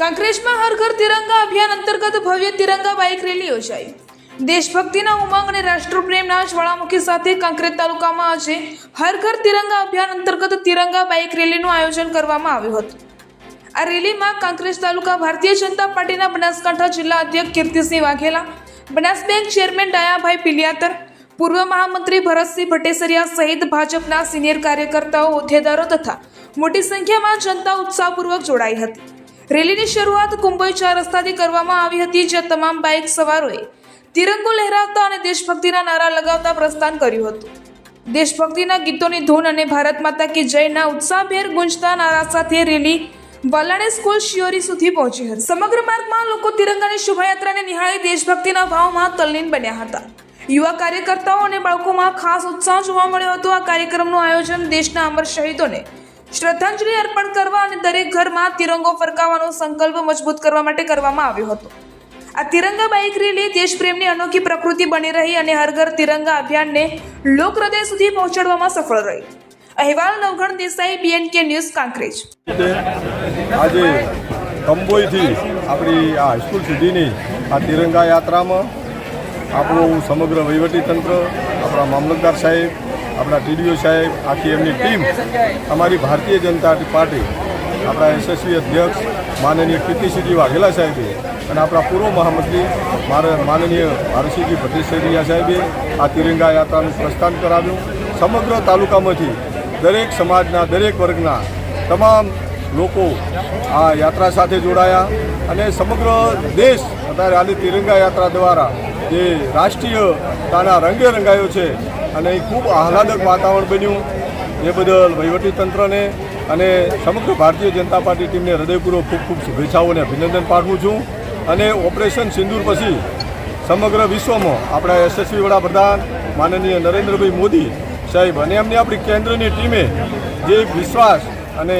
કાંકરેજમાં હર ઘર તિરંગા અભિયાન અંતર્ગત ભવ્ય તિરંગા બાઇક રેલી યોજાઈ. દેશભક્તિના ઉમંગ અને રાષ્ટ્રપ્રેમના જ્વાળામુખી સાથે કાંકરેજ તાલુકામાં આજે હર ઘર તિરંગા અભિયાન અંતર્ગત તિરંગા બાઇક રેલીનું આયોજન કરવામાં આવ્યું હતું. આ રેલીમાં કાંકરેજ તાલુકા ભારતીય જનતા પાર્ટીના બનાસકાંઠા જિલ્લા અધ્યક્ષ કીર્તિસિંહ વાઘેલા બનાસ બેંક ચેરમેન ડાયાભાઈ પિલિયાતર, પૂર્વ મહામંત્રી ભરતસિંહ ભટ્ટેસરિયા સહિત ભાજપના સિનિયર કાર્યકર્તાઓ, હોદ્દેદારો તથા મોટી સંખ્યામાં જનતા ઉત્સાહપૂર્વક જોડાઈ હતી. રેલીની શરૂઆત કુંભોઈ ચાર રસ્તાથી કરવામાં આવી હતી, જ્યાં તમામ બાઇક સવારોએ તિરંગો લહેરાવતા અને દેશભક્તિના નારા લગાવતા પ્રસ્થાન કર્યું હતું. દેશભક્તિના ગીતોની ધૂન અને ભારત માતા કી જયના ઉત્સાહભેર ગુંજતા નારા સાથે રેલી વલાણે સ્કૂલ શિયોરી સુધી પહોંચી હતી. સમગ્ર માર્ગમાં લોકો તિરંગાની શોભાયાત્રાને નિહાળી દેશભક્તિના ભાવમાં તલ્લીન બન્યા હતા. યુવા કાર્યકર્તાઓ અને બાળકોમાં ખાસ ઉત્સાહ જોવા મળ્યો હતો. આ કાર્યક્રમનું આયોજન દેશના અમર શહીદોને શ્રદ્ધાંજલિ અર્પણ કરવા અને દરેક ઘરમાં તિરંગો ફરકાવવાનો સંકલ્પ મજબૂત કરવા માટે કરવામાં આવ્યો હતો. આ તિરંગા બાઇક રેલી દેશપ્રેમની અનોખી પ્રકૃતિ બની રહી અને હર ઘર તિરંગા અભિયાનને લોક હૃદય સુધી પહોંચાડવામાં સફળ રહી. અહેવાલ નવઘણ દેસાઈ બીએનકે ન્યૂઝ કાંકરેજ આજે કંબોઈથી આપણી આ હાઈસ્કૂલ સુધીની આ તિરંગા યાત્રામાં આપણું સમગ્ર વહીવટીતંત્ર, આપણા મામલતદાર સાહેબ આપણા ટીડીઓ સાહેબ, આખી એમની ટીમ, અમારી ભારતીય જનતા પાર્ટી, આપણા યશસ્વી અધ્યક્ષ, માનનીય કીર્તિસિંહજી વાઘેલા સાહેબે અને આપણા પૂર્વ મહામંત્રી મારા માનનીય ભારતસિંહજી ભટ્ટેશ્વરિયા સાહેબે આ તિરંગા યાત્રાનું પ્રસ્થાન કરાવ્યું. સમગ્ર તાલુકામાંથી દરેક સમાજના, દરેક વર્ગના તમામ લોકો આ યાત્રા સાથે જોડાયા અને સમગ્ર દેશ અત્યારે આજે તિરંગા યાત્રા દ્વારા જે રાષ્ટ્રીયતાના રંગે રંગાયો છે અને ખૂબ આહલાદક વાતાવરણ બન્યું. જે બદલ વહીવટીતંત્રને અને સમગ્ર ભારતીય જનતા પાર્ટી ટીમને હૃદયપૂર્વક ખૂબ ખૂબ શુભેચ્છાઓ અને અભિનંદન પાઠવું છું. અને ઓપરેશન સિંદૂર પછી સમગ્ર વિશ્વમાં આપણા યશસ્વી વડાપ્રધાન માનનીય નરેન્દ્રભાઈ મોદી સાહેબ અને એમની આપણી કેન્દ્રની ટીમે જે વિશ્વાસ અને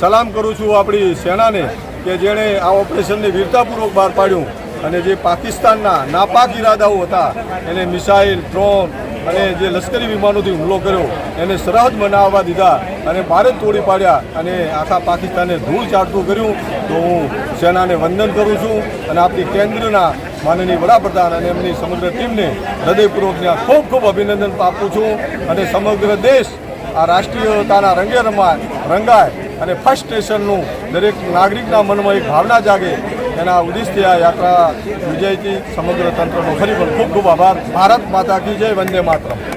સલામ કરું છું આપણી સેનાને કે જેણે આ ઓપરેશનને વીરતાપૂર્વક બહાર પાડ્યું અને જે પાકિસ્તાનના નાપાક ઈરાદાઓ હતા, એને મિસાઇલ, ડ્રોન અને જે લશ્કરી વિમાનોથી હુમલો કર્યો, એને સરહદ બનાવવા દીધા અને ભારત તોડી પાડ્યા અને આખા પાકિસ્તાને ધૂળ ચાટતું કર્યું. તો હું સેનાને વંદન કરું છું અને આપણી કેન્દ્રના માનનીય વડાપ્રધાન અને એમની સમગ્ર ટીમને હૃદયપૂર્વકના ખૂબ ખૂબ અભિનંદન આપું છું અને સમગ્ર દેશ આ રાષ્ટ્રીયતાના રંગે રમાય, રંગાય અને ફર્સ્ટ સ્ટેશનનું દરેક નાગરિકના મનમાં એક ભાવના જાગે એના ઉદ્દેશથી આ યાત્રા વિજયથી સમગ્ર તંત્રનો ફરી પણ ખૂબ ખૂબ આભાર. ભારત માતા કી જય, વંદે માતરમ.